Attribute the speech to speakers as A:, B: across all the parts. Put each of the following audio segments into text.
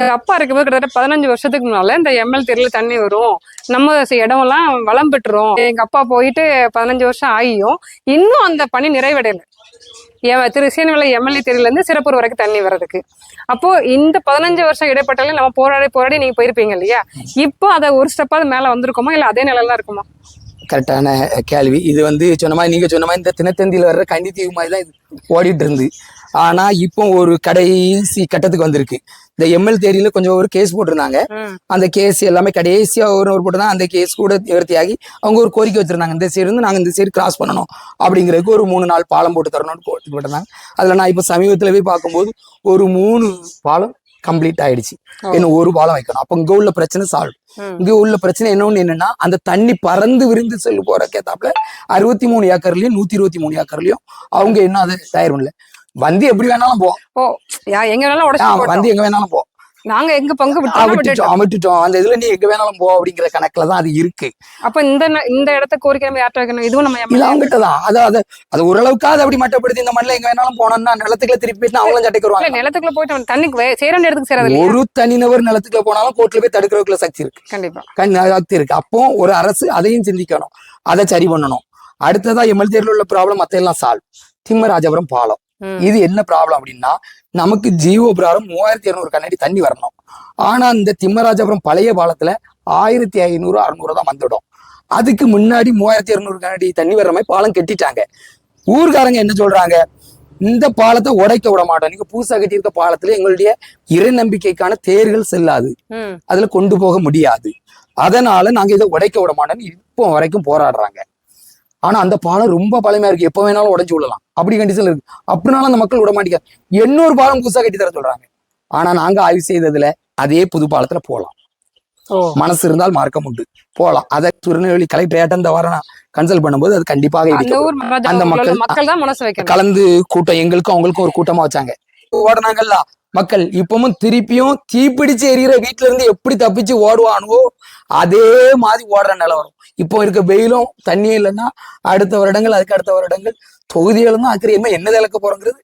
A: அப்பா இருக்கும்போது கிட்டத்தட்ட பதினஞ்சு வருஷத்துக்கு முன்னால இந்த எம்எல் தெருல தண்ணி வரும். நம்ம இடம் இடமெல்லாம் வளம் பெற்றுரும். எங்க அப்பா போயிட்டு பதினஞ்சு வருஷம் ஆகியும். இன்னும் அந்த பணி நிறைவடையல. திரு சீனவிலை எம்எல்ஏ தெருல இருந்து சிறப்பூர் வரைக்கும் தண்ணி வர்றதுக்கு. அப்போ இந்த பதினஞ்சு வருஷம் இடைப்பட்டாலும் நம்ம போராடி போராடி நீங்க போயிருப்பீங்க இல்லையா? இப்போ அதை ஒரு ஸ்டெப்பாவது மேல வந்திருக்குமா? இல்ல அதே நிலையில தான் இருக்குமா?
B: கரெக்டான கேள்வி. இது வந்து சொன்ன மாதிரி நீங்க சொன்ன மாதிரி இந்த தினத்தந்தியில் வர்ற கன்னித்தீவு மாதிரி தான் இது ஓடிட்டு இருந்து. ஆனா இப்போ ஒரு கடைசி கட்டத்துக்கு வந்திருக்கு. இந்த எம்எல் தேரியில கொஞ்சம் ஒரு கேஸ் போட்டிருந்தாங்க. அந்த கேஸ் எல்லாமே கடைசியா ஒரு ஒரு போட்டு அந்த கேஸ் கூட நிவர்த்தியாகி அவங்க ஒரு கோரிக்கை வச்சிருந்தாங்க. இந்த சைடு இருந்து நாங்க இந்த சைடு கிராஸ் பண்ணணும். அப்படிங்கிறதுக்கு ஒரு மூணு நாள் பாலம் போட்டு தரணும்னு போட்டிருந்தாங்க. அதுல நான் இப்போ சமீபத்துல போய் பார்க்கும்போது ஒரு மூணு பாலம் கம்ப்ளீட் ஆயிடுச்சு. இன்னும் ஒரு பாலம் வைக்கணும். அப்போ இங்க உள்ள பிரச்சனை சால்வ். இங்க உள்ள பிரச்சனை என்னன்னு என்னன்னா அந்த தண்ணி பறந்து விரிந்து செல்லு போற கேத்தாப்புல அறுபத்தி மூணு ஏக்கர்லயும் நூத்தி இருபத்தி மூணு ஏக்கர்லயும் அவங்க இன்னும் அதை தயார் பண்ணல. வந்து எப்படி வேணாலும் போ.
A: ஓ யா எங்க வேணாலும் உடச்சு
B: வந்து எங்க வேணாலும் போ.
A: நாங்க எங்க பங்கு
B: விட்டுட்டோம் விட்டுட்டோம். அந்த இதுல நீ எங்க வேணாலும் போ அப்படிங்கிற கணக்குல தான் அது இருக்கு.
A: அப்ப இந்த இந்த இடத்த கோரிக்கை நம்ம யார்ட்ட வைக்கணும்? இதுவும் நம்ம
B: இல்ல அவங்ககிட்ட தான். அது அது அது ஓரளவுக்காவது அப்படி மட்டப்படுத்தி இந்த மண்ணில் எங்க வேணாலும் போனோம்னா நிலத்துக்குள்ள திருப்பி அவங்களும் சட்டைக்கு வருவாங்க.
A: நிலத்துக்குள்ள போயிட்டு தண்ணி சேர இடத்துக்கு சேராது
B: ஒரு தனிநபர் நிலத்துக்குள்ள போனாலும் கோர்ட்ல போய் தடுக்கிறதுக்குள்ள சக்தி இருக்கு.
A: கண்டிப்பா.
B: கண் சக்தி இருக்கு. அப்போ ஒரு அரசு அதையும் சிந்திக்கணும். அதை சரி பண்ணணும். அடுத்ததா எம்எல் தேர்ல உள்ள ப்ராப்ளம் மத்த எல்லாம் சால்வ் திம்மராஜபுரம் பாலம். இது என்ன ப்ராப்ளம் அப்படின்னா நமக்கு ஜீவோ பிரகாரம் மூவாயிரத்தி இருநூறு கண்ணாடி தண்ணி வரணும். ஆனா இந்த திம்மராஜபுரம் பழைய பாலத்துல ஆயிரத்தி ஐநூறு அறுநூறு தான் வந்துடும். அதுக்கு முன்னாடி மூவாயிரத்தி இருநூறு கண்ணாடி தண்ணி வர்ற மாதிரி பாலம் கட்டிட்டாங்க. ஊர்க்காரங்க என்ன சொல்றாங்க? இந்த பாலத்தை உடைக்க விட மாட்டோம். நீங்க புதுசா கட்டியிருக்க பாலத்துல எங்களுடைய இறை நம்பிக்கைக்கான தேர்கள் செல்லாது. அதுல கொண்டு போக முடியாது. அதனால நாங்க இதை உடைக்க விட மாட்டோம்னு இப்போ வரைக்கும் போராடுறாங்க. ஆனா அந்த பாலம் ரொம்ப பழமையா இருக்கு. எப்ப வேணாலும் உடைஞ்சு விடலாம். அப்படி கண்டிஷன்ல இருக்கு. அப்படினாலும் அந்த மக்கள் விட மாட்டேங்கிறாங்க எண்ணூறு பாலம் புதுசா கட்டி தர சொல்றாங்க. ஆனா நாங்க ஆய்வு செய்ததுல அதே புது பாலத்துல போலாம்.
A: ஓ.
B: மனசு இருந்தால் மார்க்கம் உண்டு. போலாம். அதை திருநெல்வேலி கலெக்டர் இந்த வாரம் கன்சல்ட் பண்ணும்போது அது கண்டிப்பாக
A: அந்த
B: மக்கள்
A: மக்கள் தான் மனசு வைக்கணும்.
B: கலந்து கூட்டம் எங்களுக்கும் அவங்களுக்கும் ஒரு கூட்டமா வச்சாங்க. ஓடுனாங்கல்ல. மக்கள் இப்பவும் திருப்பியும் தீப்பிடிச்சு எரியிற வீட்டுல இருந்து எப்படி தப்பிச்சு ஓடுவானுவோ அதே மாதிரி ஓடுற நிலவரம் இப்போ இருக்க வெயிலும் தண்ணியும் இல்லைன்னா அடுத்த வருடங்கள் அதுக்கு அடுத்த வருடங்கள் தொகுதிகளும் தான் அக்கிரியமா என்ன இழக்க போறோங்கிறது.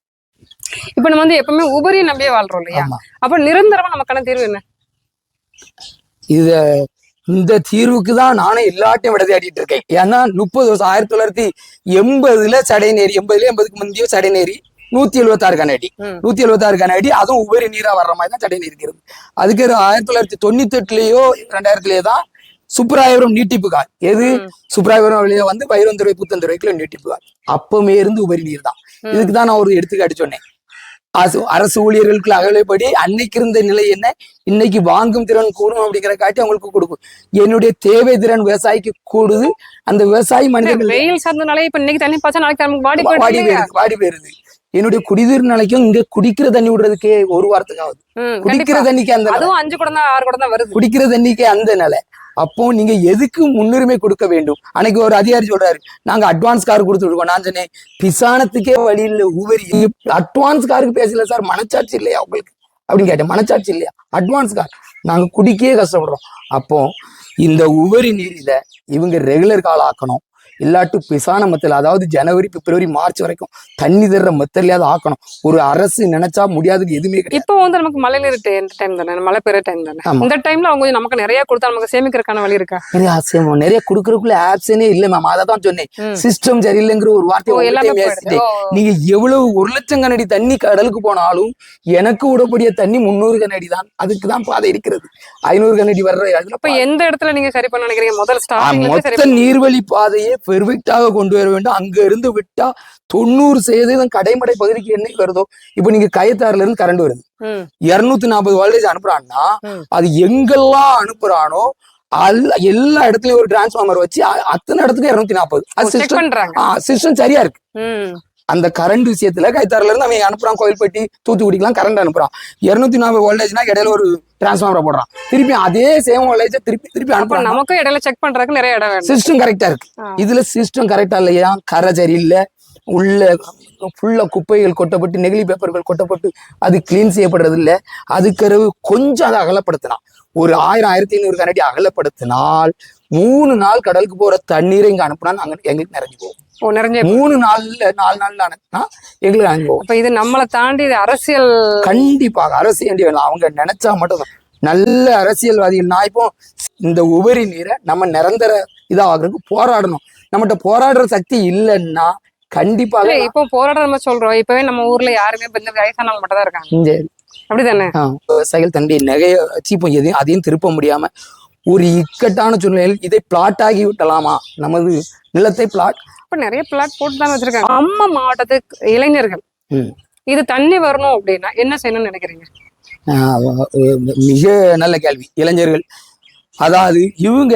A: இப்ப நம்ம வந்து எப்பவுமே உபரியை நம்பியே வாழ்றோம் இல்லையா? அப்ப நிரந்தரமா நமக்கான தீர்வு என்ன?
B: இத இந்த தீர்வுக்கு தான் நானும் எல்லாட்டையும் விடதையாடிட்டு இருக்கேன். ஏன்னா முப்பது வருஷம் ஆயிரத்தி தொள்ளாயிரத்தி எண்பதுல சடைநேரி எண்பதுல எண்பதுக்கு முந்தைய சடைநேரி நூத்தி எழுபத்தாறு கண்ணாடி
A: ம்.
B: நூத்தி எழுபத்தாறு கண்ணாடி அதுவும் உபரி நீரா வர்ற மாதிரி தான் சடைநீர் இருக்கிறது அதுக்கு ஆயிரத்தி தொள்ளாயிரத்தி தொண்ணூத்தி எட்டுலயோ ரெண்டாயிரத்துலயோ தான் சுப்ராயபுரம் நீட்டிப்பு கால் எது. சுப்ராயபுரம் வழியா வந்து பைரந்துறை புத்தந்துறைக்குள்ள நீட்டிப்பு கால் அப்பமே இருந்து உபரி நீர் தான். இதுக்கு தான் நான் ஒரு எடுத்துக்காட்டு சொன்னேன். அரசு அரசு ஊழியர்களுக்கு அகலைப்படி அன்னைக்கு இருந்த நிலை என்ன? இன்னைக்கு வாங்கும் திறன் கூடும் அப்படிங்கிற காட்டி அவங்களுக்கு கொடுக்கும். என்னுடைய தேவை திறன் விவசாயிக்கு கூடுது. அந்த விவசாயி மனிதர்கள்
A: வெயில் சார்ந்தனாலே இப்ப இன்னைக்கு தண்ணி பாய்ச்சா நாளைக்கு வாடி
B: போயிருது என்னுடைய குடிநீர் நிலைக்கும் இங்க குடிக்கிற தண்ணி விடுறதுக்கே ஒரு வாரத்துக்கு ஆகுது குடிக்கிற. தண்ணிக்கு அந்த.
A: அதுவும் அஞ்சு குடம் தான் ஆறு குடம் தான் வருது.
B: குடிக்கிற தண்ணிக்கு அந்த நிலை. அப்போ நீங்க எதுக்கு முன்னுரிமை கொடுக்க வேண்டும்? அன்னைக்கு ஒரு அதிகாரி சொல்றாரு நாங்க அட்வான்ஸ் கார் கொடுத்துருக்கோம் நான் சொன்னேன் பிசானத்துக்கே வழி இல்லை உபரி அட்வான்ஸ் காருக்கு பேசல சார் மனச்சாட்சி இல்லையா உங்களுக்கு? அப்படின்னு கேட்டேன் மனச்சாட்சி இல்லையா? அட்வான்ஸ் கார் நாங்க குடிக்கவே கஷ்டப்படுறோம். அப்போ இந்த உபரி நீரில இவங்க ரெகுலர் கால் ஆக்கணும். இல்லாட்டு பிசான மத்தில் அதாவது ஜனவரி பிப்ரவரி மார்ச் வரைக்கும் தண்ணி தர்ற மெத்தலையாவது ஆக்கணும். ஒரு அரசு நினைச்சா முடியாதுன்னு எதுவுமே கிடையாது.
A: இப்போ வந்து நமக்கு மழை நீர் டைம் தானே மழை பெய்யுற டைம் தானே. இந்த டைம்ல அவங்க கொஞ்சம் நமக்கு நிறைய கொடுத்தா நமக்கு சேமிக்கிறதுக்கான வழி இருக்கா?
B: நிறைய நிறைய கொடுக்கறதுக்குள்ள ஆப்ஷனே இல்ல மேம் அதை தான் சொன்னேன். சிஸ்டம் சரியில்லைங்கிற ஒரு
A: ஓ,
B: வார்த்தையை
A: எல்லாமே
B: நீங்க எவ்வளவு ஒரு லட்சம் கண்ணாடி தண்ணி கடலுக்கு போனாலும் எனக்கு விடக்கூடிய தண்ணி முந்நூறு கண்ணாடி தான். அதுக்கு தான் பாதை இருக்கிறது. ஐநூறு கண்ணாடி வர்ற
A: எந்த இடத்துல நீங்க சரி பண்ண நினைக்கிறீங்க? முதல்
B: மொத்த நீர்வழி பாதையை பெர்ஃபெக்டாக கொண்டு வர வேண்டும். அங்க இருந்து விட்டா தொண்ணூறு சதவீதம் கடைமடை பகுதிக்கு என்னைக்கு வருதோ இப்ப நீங்க கயத்தாறுல இருந்து கரண்ட் வருது. இருநூத்தி நாற்பது வால்டேஜ் அனுப்புறான்னா. அது எங்கெல்லாம் அனுப்புறானோ எல்லா இடத்துலயும் ஒரு டிரான்ஸ்ஃபார்மர் வச்சு அத்தனை இடத்துக்கு இருநூத்தி நாற்பது சிஸ்டம் சரியா இருக்கு. அந்த கரண்ட் விஷயத்துல கைத்தாறுல இருந்து அவன் அனுப்புறான். கோயில்பட்டி தூத்துக்குடிக்கெல்லாம் கரண்ட் அனுப்புறான். இருநூத்தி நாற்பது வோல்டேஜ்னா இடையில ஒரு டிரான்ஸ்ஃபார்மரை போடுறான். திருப்பி அதே சேம் வோல்டேஜ் திருப்பி திருப்பி அனுப்புறான்.
A: நமக்கும் இடையில செக் பண்றதுக்கு நிறைய இடம்
B: சிஸ்டம் கரெக்டா இருக்கு. இதுல சிஸ்டம் கரெக்டா இல்லையா? கரை சரியில்லை. உள்ள ஃபுல்லா குப்பைகள் கொட்டப்பட்டு நெகிழி பேப்பர்கள் கொட்டப்பட்டு அது கிளீன் செய்யப்படுறது இல்ல. அதுக்கறவு கொஞ்சம் அதை அகலப்படுத்தினான். ஒரு ஆயிரம் ஆயிரத்தி ஐநூறு கரண்டி அகலப்படுத்தினால் மூணு நாள் கடலுக்கு போற தண்ணீரை இங்க அனுப்புனா அங்க எங்களுக்கு நிறைஞ்சு போகும்.
A: ஓ நிறைஞ்ச
B: மூணு நாள்ல நாலு நாள்ல அனுப்புனா எங்களுக்கு அனுப்பி போகும்
A: இது நம்மளை தாண்டி அரசியல்
B: கண்டிப்பாக அரசியல் அவங்க நினைச்சா மட்டும் தான். நல்ல அரசியல்வாதிகள். நான் இப்போ இந்த உபரி நீரை நம்ம நிரந்தர இதாகிறதுக்கு போராடணும். நம்மகிட்ட போராடுற சக்தி இல்லைன்னா கண்டிப்பாக
A: இப்போ போராட்டம் நம்ம சொல்றோம். இப்பவே நம்ம ஊர்ல யாருமே இந்த வயசானவங்க மட்டும் தான் இருக்காங்க. அப்படிதானே?
B: விவசாயிகள் தன்னுடைய நகையை வச்சு இப்போ எதையும் அதையும் திருப்ப முடியாம ஒரு இக்கட்டான சூழ்நிலையில் இதை பிளாட் ஆகி விட்டலாமா? நமது நிலத்தை பிளாட்
A: இப்ப நிறைய பிளாட் போட்டு தான் வச்சிருக்காங்க. நம்ம மாவட்டத்துக்கு இளைஞர்கள். இது தண்ணி வரணும் அப்படின்னா என்ன செய்யணும்னு நினைக்கிறீங்க?
B: மிக நல்ல கேள்வி. இளைஞர்கள் அதாவது இவங்க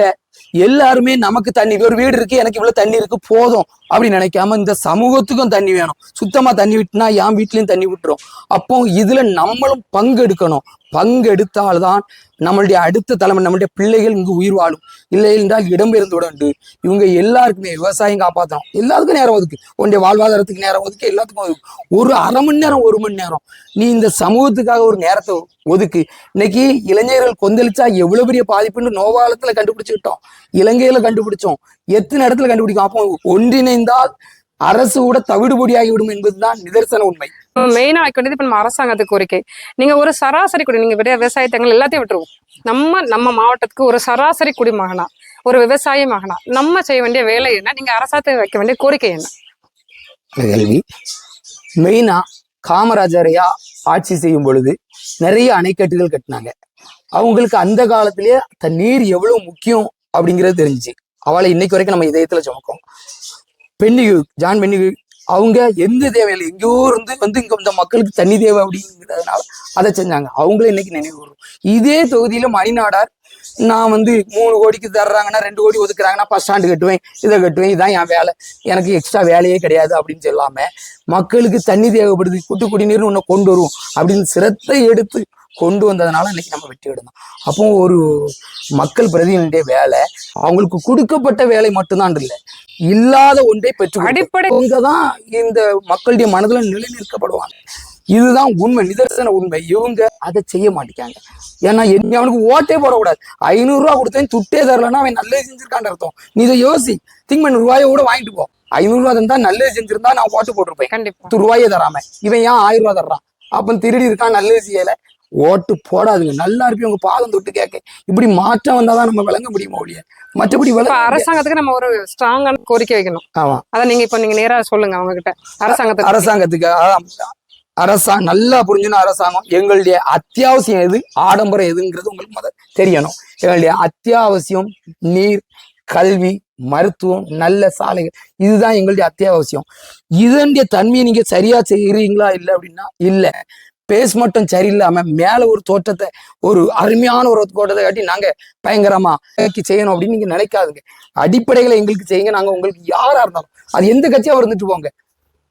B: எல்லாருமே நமக்கு தண்ணி ஒரு வீடு இருக்கு எனக்கு இவ்வளவு தண்ணி இருக்கு போதும். அப்படின்னு நினைக்காம இந்த சமூகத்துக்கும் தண்ணி வேணும். சுத்தமா தண்ணி விட்டுனா என் வீட்லயும் தண்ணி விட்டுரும். அப்போ இதுல நம்மளும் பங்கெடுக்கணும் பங்கெடுத்தால்தான் நம்மளுடைய அடுத்த தலைமை நம்மளுடைய பிள்ளைகள் இங்கு உயிர் வாழும். இல்லை என்றால் இடம்பெயர்ந்து விடண்டு இவங்க எல்லாருக்குமே விவசாயம் காப்பாற்றணும் எல்லாத்துக்கும் நேரம் ஒதுக்கு. உன்னுடைய வாழ்வாதாரத்துக்கு நேரம் ஒதுக்கு. எல்லாத்துக்கும் ஒதுக்கு. ஒரு அரை மணி நேரம் ஒரு மணி நேரம். நீ இந்த சமூகத்துக்காக ஒரு நேரத்தை ஒதுக்கு. இன்னைக்கு இளைஞர்கள் கொந்தளிச்சா எவ்வளவு பெரிய பாதிப்புன்னு நோவாலத்துல கண்டுபிடிச்சுக்கிட்டோம். இலங்கையில கண்டுபிடிச்சோம். எத்தனை இடத்துல கண்டுபிடிக்கும்? அப்போ ஒன்றிணைந்தால் அரசு கூட தவிடுபொடியாகி விடும் என்பதுதான் நிதர்சன உண்மை.
A: மெயினா வைக்க வேண்டியது இப்ப நம்ம அரசாங்கத்துக்கு கோரிக்கை. நீங்க ஒரு சராசரி குடி நீங்க விவசாயத்தங்கள் எல்லாத்தையும் விட்டுருவோம். நம்ம நம்ம மாவட்டத்துக்கு ஒரு சராசரி குடிமகனா ஒரு விவசாய மகனா நம்ம செய்ய வேண்டிய வேலை என்ன? நீங்க அரசாங்கத்துக்கு வைக்க வேண்டிய கோரிக்கை என்ன?
B: கேள்வி. மெயினா காமராஜரையா ஆட்சி செய்யும் பொழுது நிறைய அணைக்கட்டுகள் கட்டினாங்க. அவங்களுக்கு அந்த காலத்திலேயே நீர் எவ்வளவு முக்கியம் அப்படிங்கிறது தெரிஞ்சுச்சு. அவளை இன்னைக்கு வரைக்கும் நம்ம இதயத்துல சுமக்கும். பெண்ணிகு ஜான் பெண்ணிகு அவங்க எந்த தேவையில்லை. எங்கேயோ இருந்து வந்து இங்க இந்த மக்களுக்கு தண்ணி தேவை அப்படிங்கிறதுனால அதை செஞ்சாங்க. அவங்களும் இன்னைக்கு நினைவு வரும் இதே தொகுதியில மணிநாடார் நான் வந்து மூணு கோடிக்கு தர்றாங்கன்னா ரெண்டு கோடி ஒதுக்குறாங்கன்னா பஸ் ஸ்டாண்டு கட்டுவேன் இதை கட்டுவேன் இதான் என் வேலை. எனக்கு எக்ஸ்ட்ரா வேலையே கிடையாது அப்படின்னு சொல்லாம மக்களுக்கு தண்ணி தேவைப்படுது குட்டு குடிநீர்னு ஒன்று கொண்டு வருவோம் அப்படின்னு சிரத்தை எடுத்து கொண்டு வந்ததுனால இன்னைக்கு நம்ம வெற்றி விடணும். அப்போ ஒரு மக்கள் பிரதிநிதியுடைய வேலை அவங்களுக்கு கொடுக்கப்பட்ட வேலை மட்டும்தான் இல்லை. இல்லாத ஒன்றை பெற்று
A: அடிப்படை
B: தான் இந்த மக்களுடைய மனதுல நிலைநிறுத்தப்படுவாங்க. இதுதான் உண்மை நிதர்சன உண்மை. இவங்க அதை செய்ய மாட்டேங்காங்க ஏன்னா என்ன அவனுக்கு ஓட்டே போடக்கூடாது. ஐநூறு ரூபா கொடுத்தேன் துட்டே தரலன்னா அவன் நல்லது செஞ்சிருக்கான்னு அர்த்தம். நீ இதை யோசி. திங்க் பண்ண ரூபாயை கூட வாங்கிட்டு போ. ஐநூறு ரூபா தந்தா நல்லது செஞ்சிருந்தா நான் ஓட்டு போட்டிருப்பேன்.
A: கண்டிப்பா.
B: பத்து ரூபாயே தராம. இவன் ஏன் ஆயிரம் ரூபா தர்றான்? அப்ப திருடி இருக்கான் நல்லது செய்யல. ஓட்டு போடாதுங்க. நல்லா இருப்பி உங்க பாதம் தொட்டு கேட்க. இப்படி மாற்றம் வந்தாதான் நம்ம விளங்க முடியுமா ஒழிய? மற்றபடி.
A: அரசாங்கத்துக்கு நம்ம ஒரு ஸ்ட்ராங்கான கோரிக்கை வைக்கணும்.
B: ஆமா.
A: அத நீங்க இப்ப நீங்க நேரா சொல்லுங்க அவங்க கிட்ட அரசாங்கத்துக்கு.
B: அரசாங்கத்துக்கு அதான் அரசாங்கம் நல்லா புரிஞ்சுன்னு அரசாங்கம். எங்களுடைய அத்தியாவசியம் எது? ஆடம்பரம் எதுங்கிறது உங்களுக்கு முத தெரியணும். எங்களுடைய அத்தியாவசியம் நீர் கல்வி மருத்துவம் நல்ல சாலைகள். இதுதான் எங்களுடைய அத்தியாவசியம். இதனுடைய தன்மையை நீங்க சரியா செய்யறீங்களா இல்லை அப்படின்னா இல்ல. பேஸ் மட்டும் சரியில்லாம மேல ஒரு தோற்றத்தை ஒரு அருமையான ஒரு தோட்டத்தை காட்டி நாங்க பயங்கரமா செய்யணும் அப்படின்னு நீங்க நினைக்காதுங்க. அடிப்படைகளை எங்களுக்கு செய்யுங்க. நாங்க உங்களுக்கு யாரா இருந்தாலும் அது எந்த கட்சியா இருந்துட்டு போங்க.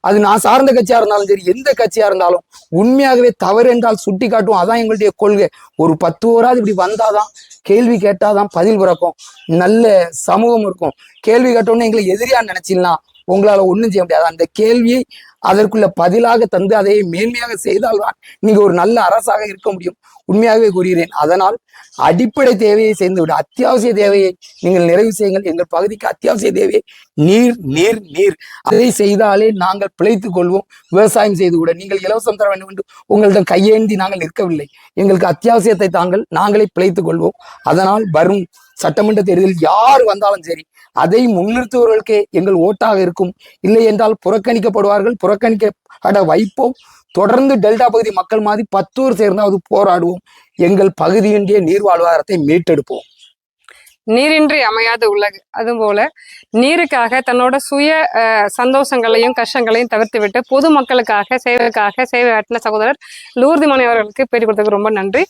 B: அது நான் சார்ந்த கட்சியா இருந்தாலும் சரி எந்த கட்சியா இருந்தாலும் உண்மையாகவே தவறு என்றால் சுட்டி காட்டுவோம் அதான் எங்களுடைய கொள்கை. ஒரு பத்து ஓராது இப்படி வந்தாதான் கேள்வி கேட்டாதான் பதில் பிறக்கும். நல்ல சமூகம் இருக்கும். கேள்வி கேட்டோன்னு எங்களை எதிரியா நினைச்சிடலாம். உங்களால ஒன்றும் செய்ய முடியாது. அந்த கேள்வியை அதற்குள்ள பதிலாக தந்து அதை மேன்மையாக செய்தால்தான் நீங்க ஒரு நல்ல அரசாக இருக்க முடியும். உண்மையாகவே கூறுகிறேன். அதனால் அடிப்படை தேவையை செய்துவிட அத்தியாவசிய தேவையை நீங்கள் நிறைவு செய்யுங்கள். எங்கள் பகுதிக்கு அத்தியாவசிய தேவையை நீர் நீர் நீர். அதை செய்தாலே நாங்கள் பிழைத்துக் கொள்வோம். விவசாயம் செய்து கூட நீங்கள் இலவசம் தர வேண்டும் என்று உங்களிடம் கையேந்தி நாங்கள் நிற்கவில்லை. எங்களுக்கு அத்தியாவசியத்தை தாங்கள் நாங்களே பிழைத்துக் கொள்வோம். அதனால் வரும் சட்டமன்ற தேர்தலில் யார் வந்தாலும் சரி அதை முன்னிறுத்துவர்களுக்கே எங்கள் ஓட்டாக இருக்கும். இல்லை என்றால் புறக்கணிக்கப்படுவார்கள். புறக்கணிக்கப்பட வைப்போம். தொடர்ந்து டெல்டா பகுதி மக்கள் மாதிரி பத்தூர் சேர்ந்தாவது போராடுவோம். எங்கள் பகுதியினுடைய நீர் வாழ்வாதாரத்தை மீட்டெடுப்போம்.
A: நீரின்றி அமையாத உலகு. அதுபோல நீருக்காக தன்னோட சுய சந்தோஷங்களையும் கஷ்டங்களையும் தவிர்த்து விட்டு பொது மக்களுக்காக சேவைக்காக சேவை ஆற்றின சகோதரர் லூர்தி மணி அவர்களுக்கு பேட்டி கொடுத்ததுக்கு ரொம்ப நன்றி.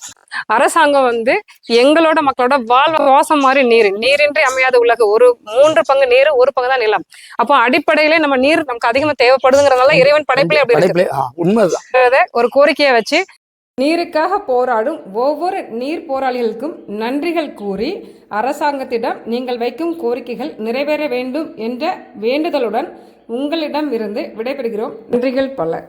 A: அரசாங்கம் வந்து எங்களோட மக்களோட வாழ்வ வாசம் மாதிரி நீர் நீரின்றி அமையாத உலகு. ஒரு மூன்று பங்கு நீர் ஒரு பங்கு தான் நிலம். அப்போ அடிப்படையிலே நம்ம நீர் நமக்கு அதிகமா தேவைப்படுதுங்கிறதுனால இறைவன் படைப்பிலே அப்படி ஒரு கோரிக்கையை வச்சு நீருக்காக போராடும் ஒவ்வொரு நீர் போராளிகளுக்கும் நன்றிகள் கூறி அரசாங்கத்திடம் நீங்கள் வைக்கும் கோரிக்கைகள் நிறைவேற வேண்டும் என்ற வேண்டுதலுடன் உங்களிடம் இருந்து விடைபெறுகிறோம். நன்றிகள் பல.